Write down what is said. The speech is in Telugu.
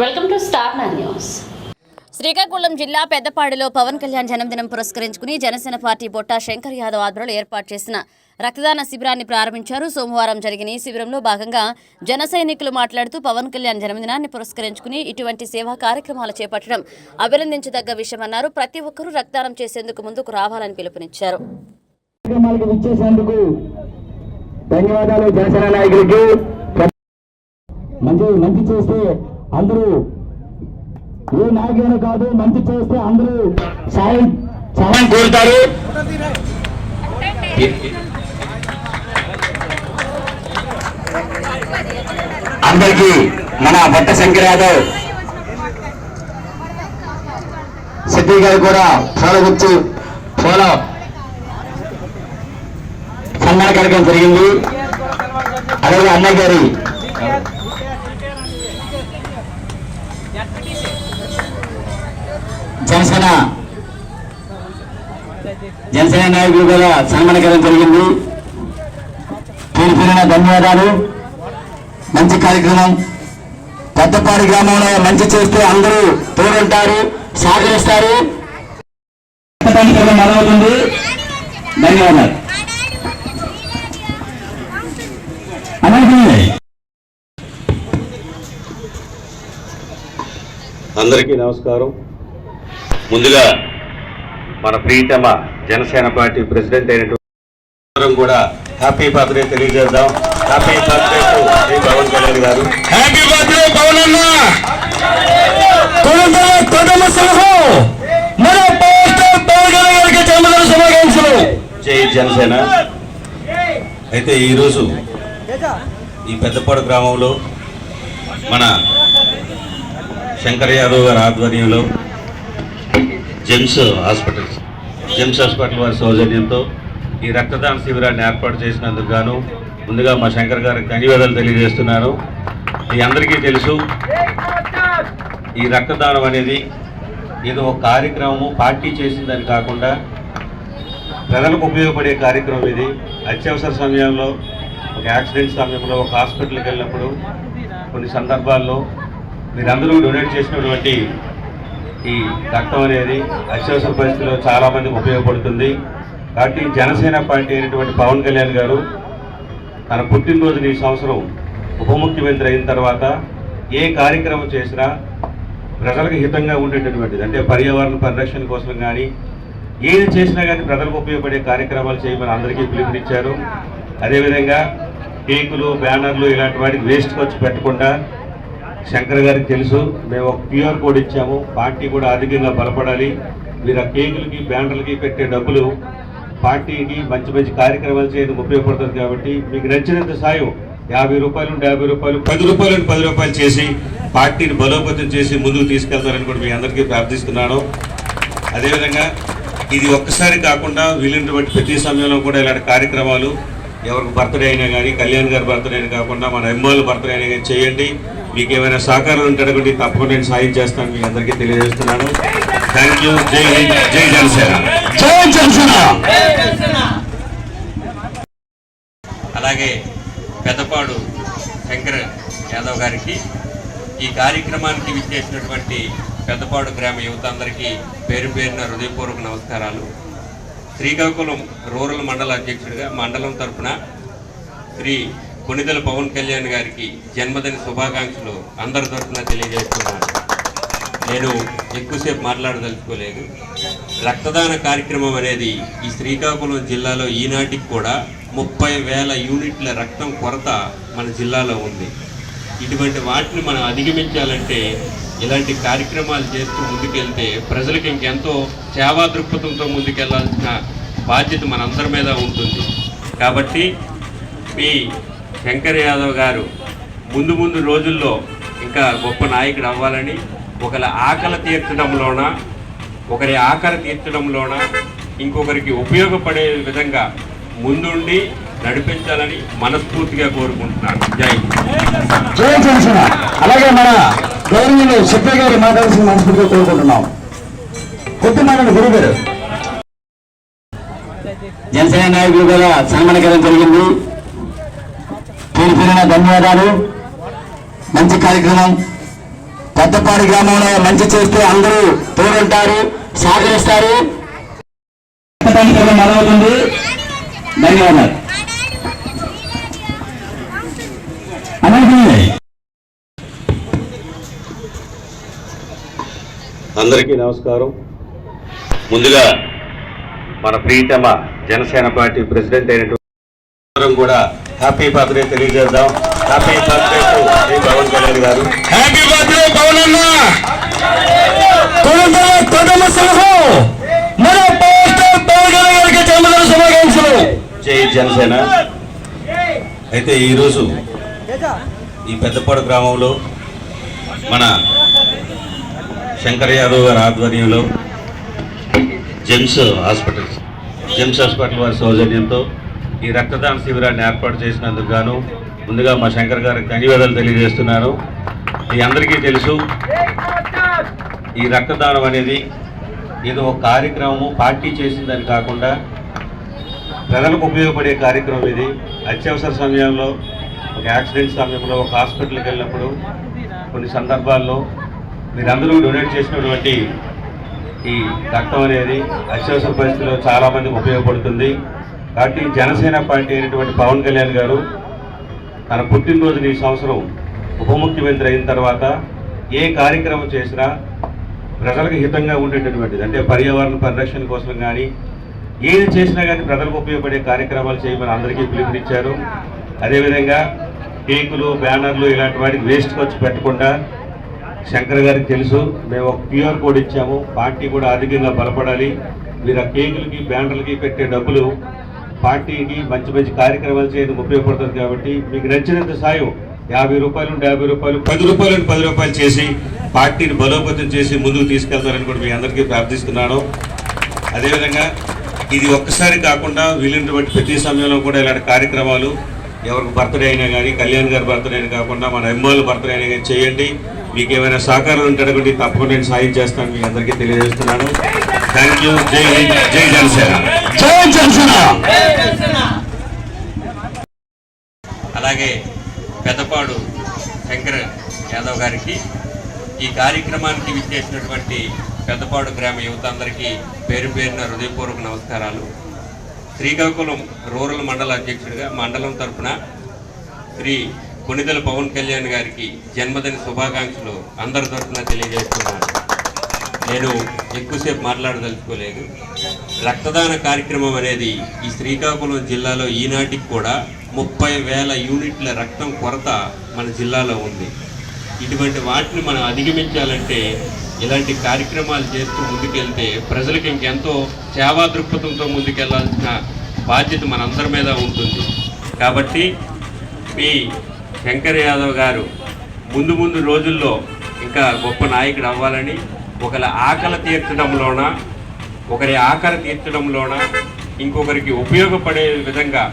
Welcome to star nine news. Srikakulam జిల్లా పెద్దపాడులో పవన్ కళ్యాణ్ జన్మదినం పురస్కరించుకుని జనసేన పార్టీ బొట్టా శంకర్ యాదవ్ ఆధ్వర్యంలో ఏర్పాటు చేసిన రక్తదాన శిబిరాన్ని ప్రారంభించారు. సోమవారం జరిగిన ఈ శిబిరంలో భాగంగా జన సైనికులు మాట్లాడుతూ పవన్ కళ్యాణ్ జన్మదినాన్ని పురస్కరించుకుని ఇటువంటి సేవా కార్యక్రమాలు చేపట్టడం అభినందించదగ్గ విషయమన్నారు. ప్రతి ఒక్కరూ రక్తదానం చేసేందుకు ముందుకు రావాలని పిలుపునిచ్చారు. ధన్యవాదాలు మంచి మంచి చేస్తే అందరూ ఏ నాయకులు కాదు మంచి చేస్తే అందరూ సాయం సహాయం కోరుతారు. అందరికీ మన భట్ట శంకర్ యాదవ్ సిద్ధి గారు కూడా పూల గుర్తు పూల సన్మాన కార్యక్రమం జరిగింది. అలాగే అన్నయ్య గారి జనసేన. జనసేన నాయకులు కూడా సన్మాన కార్యక్రమం జరిగింది. పేరు పేరున ధన్యవాదాలు. మంచి కార్యక్రమం. పెద్దపాడి గ్రామంలో మంచి చేస్తే అందరూ తోడుంటారు సహకరిస్తారు. మొదలవుతుంది ధన్యవాదాలు. అలాగే అందరికీ నమస్కారం. ముందుగా మన ప్రీతమ జనసేన పార్టీ ప్రెసిడెంట్ అయినటువంటి కూడా happy birthday తెలియజేద్దాం. Happy birthday Shri Pawan Kalyan garu. Happy birthday Pawan అన్న జై జనసేన. అయితే ఈరోజు ఈ పెద్దపాడు గ్రామంలో మన శంకర్ యాదవ్ గారి ఆధ్వర్యంలో జెమ్స్ హాస్పిటల్ జెమ్స్ హాస్పిటల్ వారి సౌజన్యంతో ఈ రక్తదాన శిబిరాన్ని ఏర్పాటు చేసినందుకు గాను ముందుగా మా శంకర్ గారికి ధన్యవాదాలు తెలియజేస్తున్నాను. మీ అందరికీ తెలుసు ఈ రక్తదానం అనేది ఏదో ఒక కార్యక్రమము పార్టీ చేసిందని కాకుండా ప్రజలకు ఉపయోగపడే కార్యక్రమం ఇది. అత్యవసర సమయంలో ఒక యాక్సిడెంట్ సమయంలో ఒక హాస్పిటల్కి వెళ్ళినప్పుడు కొన్ని సందర్భాల్లో మీరందరూ డొనేట్ చేసినటువంటి ఈ రక్తం అనేది అత్యవసర పరిస్థితుల్లో చాలామందికి ఉపయోగపడుతుంది. కాబట్టి జనసేన పార్టీ అయినటువంటి పవన్ కళ్యాణ్ గారు తన పుట్టినరోజుని ఈ సంవత్సరం ఉప ముఖ్యమంత్రి అయిన తర్వాత ఏ కార్యక్రమం చేసినా ప్రజలకు హితంగా ఉండేటటువంటిది. అంటే పర్యావరణ పరిరక్షణ కోసం కానీ ఏది చేసినా కానీ ప్రజలకు ఉపయోగపడే కార్యక్రమాలు చేయమని అందరికీ పిలుపునిచ్చారు. అదేవిధంగా కేకులు బ్యానర్లు ఇలాంటి వాటికి వేస్ట్ ఖర్చు పెట్టకుండా శంకర్ గారికి తెలుసు మేము ఒక క్యూఆర్ కోడ్ ఇచ్చాము. పార్టీ కూడా ఆర్థికంగా బలపడాలి. మీరు ఆ కేకులకి బ్యానర్లకి పెట్టే డబ్బులు పార్టీకి మంచి మంచి కార్యక్రమాలు చేయడం ఉపయోగపడుతుంది కాబట్టి మీకు నచ్చినంత సాయం యాభై రూపాయలు ఉంటే యాభై రూపాయలు పది రూపాయలు పది రూపాయలు చేసి పార్టీని బలోపేతం చేసి ముందుకు తీసుకెళ్తారని కూడా మీ అందరికీ ప్రార్థిస్తున్నాను. అదేవిధంగా ఇది ఒక్కసారి కాకుండా వీలైనటువంటి ప్రతి సమయంలో కూడా ఇలాంటి కార్యక్రమాలు ఎవరికి బర్త్డే అయినా కానీ కళ్యాణ్ గారి బర్త్డే అయినా కాకుండా మన ఎమ్మెల్యే బర్త్డే అయినా కానీ చేయండి. మీకు ఏమైనా సహకారం ఉంటే అడగండి తప్పకుండా నేను సాయం చేస్తాను మీ అందరికీ తెలియజేస్తున్నాను. థ్యాంక్ యూ జై హింద్ జై జనసేన జై జనసేన అలాగే పెద్దపాడు శంకర్ యాదవ్ గారికి ఈ కార్యక్రమానికి విచ్చేసినటువంటి పెద్దపాడు గ్రామ యువత అందరికీ పేరు పేరున హృదయపూర్వక నమస్కారాలు. శ్రీకాకుళం రూరల్ మండల అధ్యక్షుడిగా మండలం తరపున శ్రీ కొనిదెల పవన్ కళ్యాణ్ గారికి జన్మదిన శుభాకాంక్షలు అందరి తరపున తెలియజేస్తున్నాను. నేను ఎక్కువసేపు మాట్లాడదలుచుకోలేదు. రక్తదాన కార్యక్రమం అనేది ఈ శ్రీకాకుళం జిల్లాలో ఈనాటికి కూడా ముప్పై వేల యూనిట్ల రక్తం కొరత మన జిల్లాలో ఉంది. ఇటువంటి వాటిని మనం అధిగమించాలంటే ఇలాంటి కార్యక్రమాలు చేస్తూ ముందుకెళ్తే ప్రజలకు ఇంకెంతో సేవా దృక్పథంతో ముందుకెళ్ళాల్సిన బాధ్యత మనందరి మీద ఉంటుంది. కాబట్టి మీ శంకర్ యాదవ్ గారు ముందు ముందు రోజుల్లో ఇంకా గొప్ప నాయకుడు అవ్వాలని ఒకరి ఆకలి తీర్చడంలోన ఒకరి ఆకలి తీర్చడంలోన ఇంకొకరికి ఉపయోగపడే విధంగా ముందుండి నడిపించాలని మనస్ఫూర్తిగా కోరుకుంటున్నాను. జై. జై జనసేన అలాగే మన గౌరవీయులు సిద్ధయ్య గారి మాట్లాడాల్సిన మనస్ఫూర్తిగా కోరుకుంటున్నాం. కొద్ది మాటలు గురువు గారు. జనసేన నాయకులు కూడా సన్మాన కార్యం జరిగింది. పేరు పేరున ధన్యవాదాలు. మంచి కార్యక్రమం. పెద్దపాడి గ్రామంలో మంచి చేస్తే అందరూ తోడుంటారు సహకరిస్తారు. మొదలవుతుంది ధన్యవాదాలు. అందరికీ నమస్కారం. ముందుగా మన ప్రీతమ జనసేన పార్టీ ప్రెసిడెంట్ అయినటువంటి కూడా happy birthday తెలియజేద్దాం. Happy birthday to Shri Pawan Kalyan garu. Happy birthday Pawan అన్న. ప్రథమ సంఘం మన పవన్ కళ్యాణ్ గారికి జన్మదిన శుభాకాంక్షలు. జై జనసేన. అయితే ఈరోజు ఈ పెద్దపాడు గ్రామంలో మన శంకర్ యాదవ్ గారి ఆధ్వర్యంలో జెమ్స్ హాస్పిటల్ జెమ్స్ హాస్పిటల్ వారి సౌజన్యంతో ఈ రక్తదాన శిబిరాన్ని ఏర్పాటు చేసినందుకు గాను ముందుగా మా శంకర్ గారికి ధన్యవాదాలు తెలియజేస్తున్నాను. మీ అందరికీ తెలుసు ఈ రక్తదానం అనేది ఇది ఒక కార్యక్రమము పార్టీ చేసిందని కాకుండా ప్రజలకు ఉపయోగపడే కార్యక్రమం ఇది. అత్యవసర సమయంలో ఒక యాక్సిడెంట్ సమయంలో ఒక హాస్పిటల్కి వెళ్ళినప్పుడు కొన్ని సందర్భాల్లో మీరందరూ డొనేట్ చేసినటువంటి ఈ రక్తం అనేది అత్యవసర పరిస్థితుల్లో చాలామందికి ఉపయోగపడుతుంది. కాబట్టి జనసేన పార్టీ అయినటువంటి పవన్ కళ్యాణ్ గారు తన పుట్టినరోజుని ఈ సంవత్సరం ఉప ముఖ్యమంత్రి అయిన తర్వాత ఏ కార్యక్రమం చేసినా ప్రజలకు హితంగా ఉండేటటువంటిది. అంటే పర్యావరణ పరిరక్షణ కోసం కానీ ఏది చేసినా కానీ ప్రజలకు ఉపయోగపడే కార్యక్రమాలు చేయమని అందరికీ పిలుపునిచ్చారు. అదేవిధంగా కేకులు బ్యానర్లు ఇలాంటి వాటికి వేస్ట్ ఖర్చు పెట్టకుండా శంకర్ గారికి తెలుసు మేము ఒక క్యూఆర్ కోడ్ ఇచ్చాము. పార్టీ కూడా ఆర్థికంగా బలపడాలి. మీరు ఆ కేకులకి బ్యానర్లకి పెట్టే డబ్బులు పార్టీకి మంచి మంచి కార్యక్రమాలు చేయడం ఉపయోగపడుతుంది కాబట్టి మీకు నచ్చినంత సాయం యాభై రూపాయలు యాభై రూపాయలు పది రూపాయలు పది రూపాయలు చేసి పార్టీని బలోపేతం చేసి ముందుకు తీసుకెళ్తారని కూడా మీ అందరికీ ప్రార్థిస్తున్నాను. అదేవిధంగా ఇది ఒక్కసారి కాకుండా వీలైనటువంటి ప్రతి సమయంలో కూడా ఇలాంటి కార్యక్రమాలు ఎవరికి బర్త్డే అయినా కానీ కళ్యాణ్ గారి బర్త్డే అయినా కాకుండా మన ఎమ్మెల్యే బర్త్డే అయినా కానీ చేయండి. మీకు ఏమైనా సహకారం ఉంటే అడగండి తప్పకుండా నేను సాయం చేస్తాను మీ అందరికీ తెలియజేస్తున్నాను. Thank you. జై జై జనసేన. జై జనసేన! అలాగే పెద్దపాడు శంకర్ యాదవ్ గారికి ఈ కార్యక్రమానికి విచ్చేసినటువంటి పెద్దపాడు గ్రామ యువత అందరికీ పేరు పేరున హృదయపూర్వక నమస్కారాలు. శ్రీకాకుళం రూరల్ మండల అధ్యక్షుడిగా మండలం తరఫున శ్రీ కొనిదల పవన్ కళ్యాణ్ గారికి జన్మదిన శుభాకాంక్షలు అందరి తరఫున తెలియజేస్తున్నాను. నేను ఎక్కువసేపు మాట్లాడదలుచుకోలేదు. రక్తదాన కార్యక్రమం అనేది ఈ శ్రీకాకుళం జిల్లాలో ఈనాటికి కూడా ముప్పై వేల యూనిట్ల రక్తం కొరత మన జిల్లాలో ఉంది. ఇటువంటి వాటిని మనం అధిగమించాలంటే ఇలాంటి కార్యక్రమాలు చేస్తూ ముందుకెళ్తే ప్రజలకు ఇంకెంతో సేవా దృక్పథంతో ముందుకెళ్ళాల్సిన బాధ్యత మనందరి మీద ఉంటుంది. కాబట్టి మీ శంకర్ యాదవ్ గారు ముందు ముందు రోజుల్లో ఇంకా గొప్ప నాయకుడు అవ్వాలని ఒకరి ఆకలి తీర్చడంలోన ఒకరి ఆకలి తీర్చడంలోన ఇంకొకరికి ఉపయోగపడే విధంగా